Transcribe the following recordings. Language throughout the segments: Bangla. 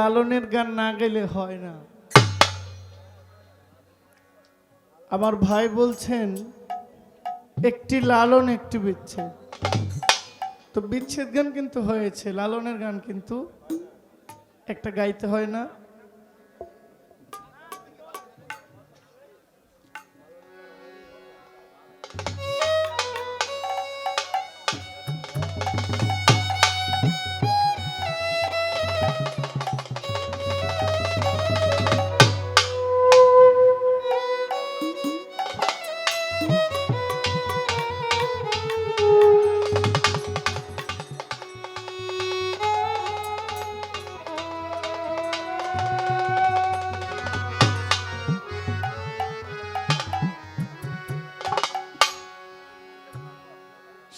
লালনের গান না গেলে হয় না। আমার ভাই বলছেন, একটি লালন, একটি বিচ্ছেদ। তো বিচ্ছেদ গান কিন্তু হয়েছে, লালনের গান কিন্তু একটা গাইতে হয় না।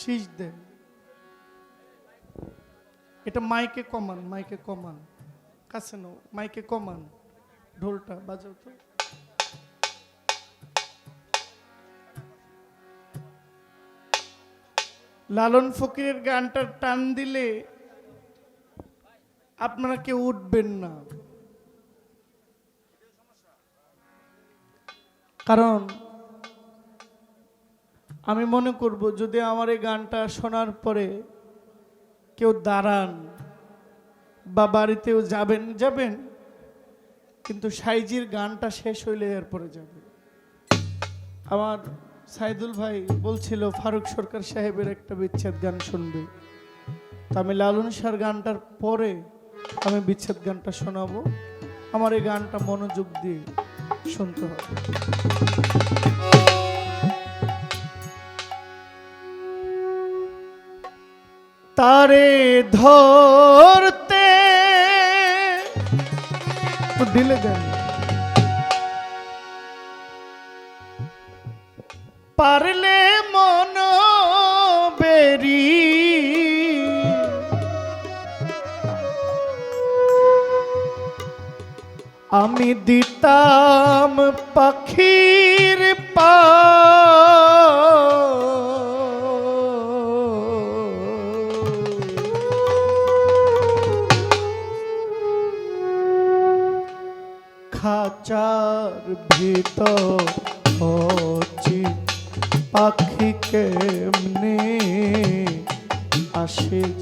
শীষ দেন এটা মাইকে কমান মাইকে কমান। কাছে নাও, মাইকে কমান। ঢোলটা বাজাও তো। লালন ফকিরের গানটা টান দিলে আপনারা কেউ উঠবেন না। কারণ আমি মনে করব যদি আমার এই গানটা শোনার পরে কেউ দাঁড়ান বা বাড়িতেও যাবেন যাবেন, কিন্তু সাইজির গানটা শেষ হইলে এরপরে যাবে আমার সাইদুল ভাই বলছিল, ফারুক সরকার সাহেবের একটা বিচ্ছেদ গান শুনবে। তা আমি লালন সার গানটার পরে আমি বিচ্ছেদ গানটা শোনাবো। আমার এই গানটা মনোযোগ দিয়ে শুনতে হবে। তারে ধরতে। দিলে দেন। পারলে মন বেরি। আমি দিতাম পাখির পা। ভিতর হচ্ছি। পাখি কেমনে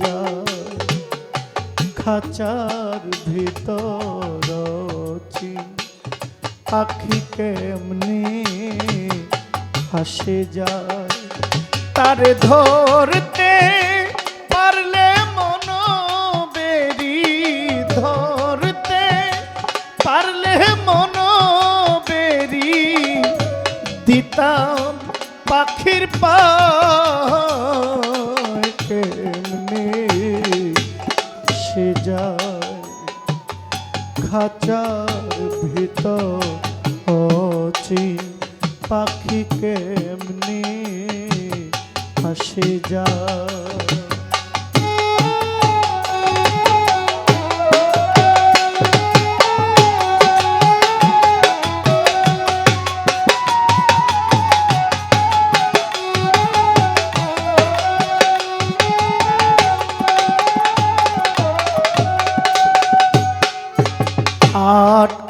যায়? খাঁচার ভিতর পাখি কেমনে আসে যায়? তারে ধরতে দিতাম পাখির পায়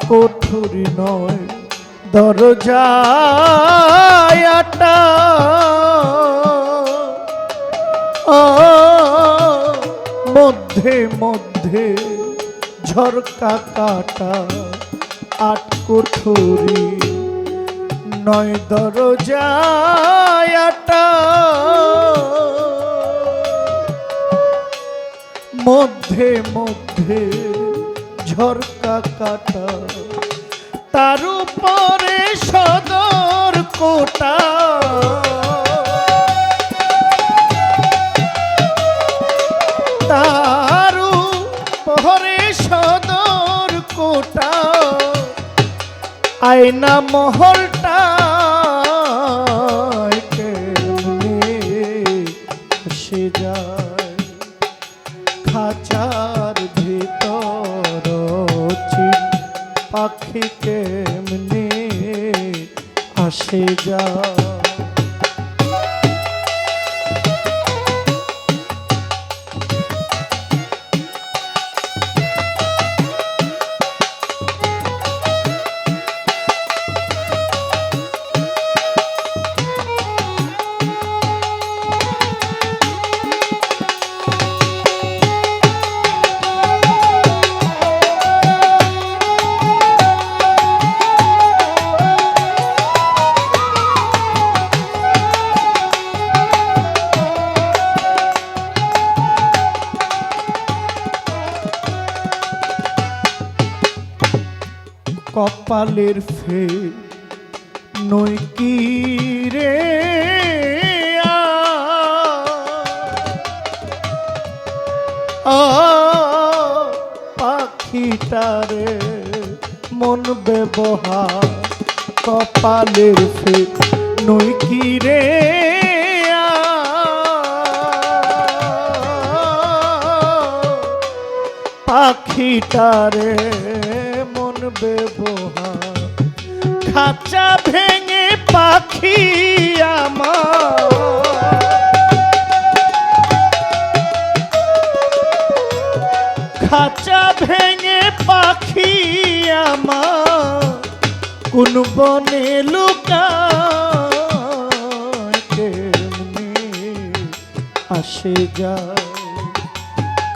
কোঠুরি নয়। দরজাটা মধ্যে মধ্যে ঝরকা কাটা। আট কোঠুরি নয় দরজাটা মধ্যে মধ্যে ঝরকা কাটা। তার উপরে সদর কোটা। আয়না মহলটা যা কপালের ফে নই কি রে পাখিটারে মন ব্যবহার কপালের ফে নই কি রে পাখিটারে মন ব্যবহার। খাঁচা ভেঙে পাখি আমার। খাঁচা ভেঙে পাখি আমার। কোন বনে কেমনে আসে যায়?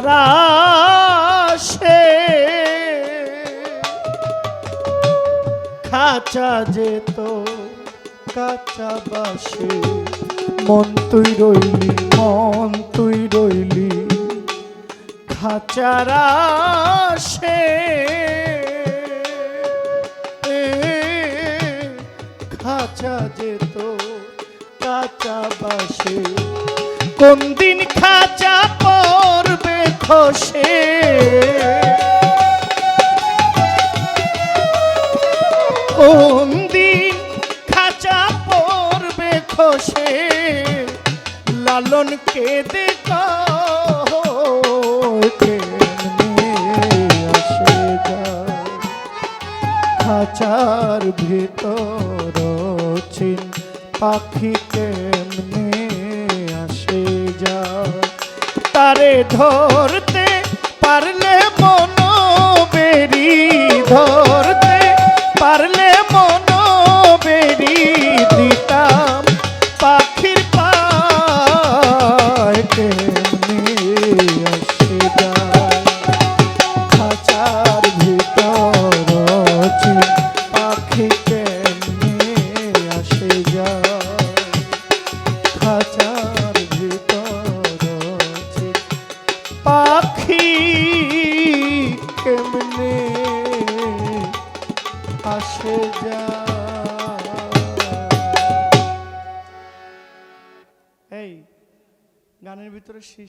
খাচারা সে খাঁচা যেত কাঁচা বাসে, মন তুই রইলি, মন তুই রইলি। খাচারা সে খাঁচা যেত কাঁচা বাসে। কোন দিন খাঁচা খসে কোন দিন খাঁচা পড়বে খসে লালন কেঁদে খাঁচার ভিতর চিন পাখি ধরতে পারলে মনো বেরি ধরতে পারলে এই গানের ভিতরে শীষ